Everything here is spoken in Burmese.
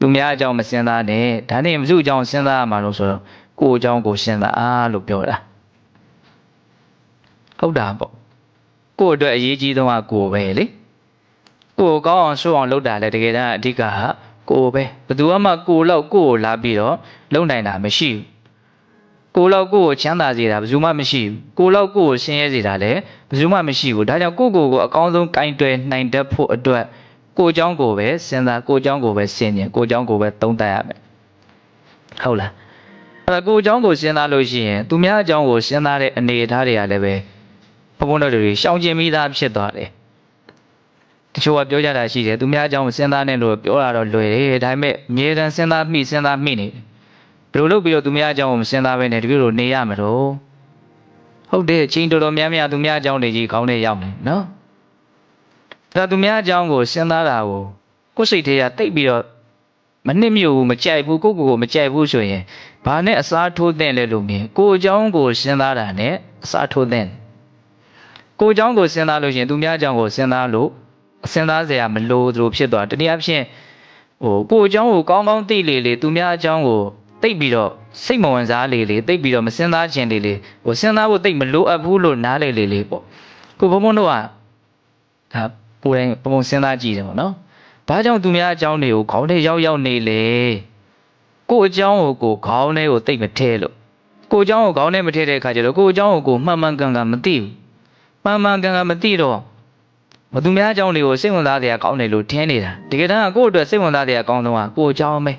သူများအကြောင်းမစဉ်းစားနဲ့ဒါနဲ့မစုအကြောင်းစဉ်းစားရမှာလို့ဆိုတော့ကိုယ်အကြောင်းကိုစဉ်းစားအားလို့ပြောတာဟုတ်တာပေါ့ကိုယ့်အတွက်အရေးကြီးဆုံးကကိုယ်ပဲလေကိုယ်ကောင်းအောင်ဆိုးအောင်လုပ်တာလေတကယ်တမ်းအဓိကကကိုယ်ပဲဘယ်သူမှကိုယ်လောက်ကိုယ်ကိုလာပြီးတော့လုံနိုင်တာမရှိဘူးကိုယ်လောက်ကိုယ့်ကိုချမ်းသာစေတာဘယ်သူမှမရှိဘူးကိုယ်လောက်ကိုယ့်ကိုဆင်းရဲစေတာလည်းဘယ်သူမှမရှိဘူးဒါကြောင့်ကိုယ့်ကိုယ်ကိုအကောင်းဆုံးကင်တွယ်နိုင်တတ်ဖို့အတွက် ကိုယ်เจ้าကိုယ်ပဲစဉ်းစားကိုယ်เจ้าကိုယ်ပဲစဉ်းကျင်ကိုယ်เจ้าကိုယ်ပဲသုံးသပ်ရမယ်ဟုတ်လားအဲ့ဒါကိုယ်เจ้าကိုစဉ်းစားလို့ရှိရင်သူများအကြောင်းကိုစဉ်းစားတဲ့အနေအထားတွေကလည်းပဲဘုံဘုံတို့တွေရှောင်ကျင်မိသားဖြစ်သွားတယ်တချို့ကပြောကြတာရှိတယ်သူများအကြောင်းကိုစဉ်းစားနေလို့ပြောတာတော့လွယ်တယ်ဒါပေမဲ့အမြဲတမ်းစဉ်းစားမိစဉ်းစားမိနေတယ် ဘယ်လိုလုပ်ပြီးတော့သူများအကြောင်းကိုမစဉ်းစားဘဲနဲ့တပြည့်လိုနေရမလို့ဟုတ်တယ်အချင်းတော်တော်များများသူများအကြောင်းတွေကြီးခေါင်းထဲရောက်မယ် နော်ဒါသူများအကြောင်းကိုစဉ်းစားတာကိုကိုယ်စိတ်ထဲကတိတ်ပြီးတော့မနစ်မြို့ဘူးမကြိုက်ဘူးကိုယ့်ကိုယ်ကိုမကြိုက်ဘူးဆိုရင်ဘာနဲ့အစားထိုးတဲ့လဲလို့မြင်ကိုယ်အကြောင်းကိုစဉ်းစားတာနဲ့အစားထိုးတဲ့ကိုယ်အကြောင်းကိုစဉ်းစားလို့ရှိရင်သူများအကြောင်းကိုစဉ်းစားလို့စဉ်းစားစရာမလိုသလိုဖြစ်သွားတနည်းအားဖြင့်ဟိုကိုယ့်အကြောင်းကိုကောင်းကောင်းသိလေလေသူများအကြောင်းကိုသိပြီးတော့စိတ်မဝင်စားလေလေသိပြီးတော့မစင်စားခြင်းလေလေဟိုစဉ်းစားဖို့သိမလိုအပ်ဘူးလို့နားလေလေလေပေါ့ကိုဘုံဘုံတို့ကဒါ ကိုယ်တိုင်ဘုံဘုံစဉ်းစားကြည့်တယ်ပေါ့နော်ဘာကြောင့်သူများအကြောင်းတွေကိုခေါင်းထဲရောက်ရောက်နေလေကိုယ့်အကြောင်းကိုကိုယ်ခေါင်းထဲကိုသိမထဲလို့ကိုယ့်အကြောင်းကိုခေါင်းထဲမထဲတဲ့အခါကျတော့ကိုယ့်အကြောင်းကိုကိုယ်မှန်မှန်ကန်ကန်မသိဘူးမှန်မှန်ကန်ကန်မသိတော့မသူများအကြောင်းတွေကိုစိတ်ဝင်စားတဲ့အကောင်းတယ်လို့ထင်နေတာတကယ်တမ်းကကိုယ့်အတွက်စိတ်ဝင်စားတဲ့အကောင်းဆုံးကကိုယ့်အကြောင်းပဲ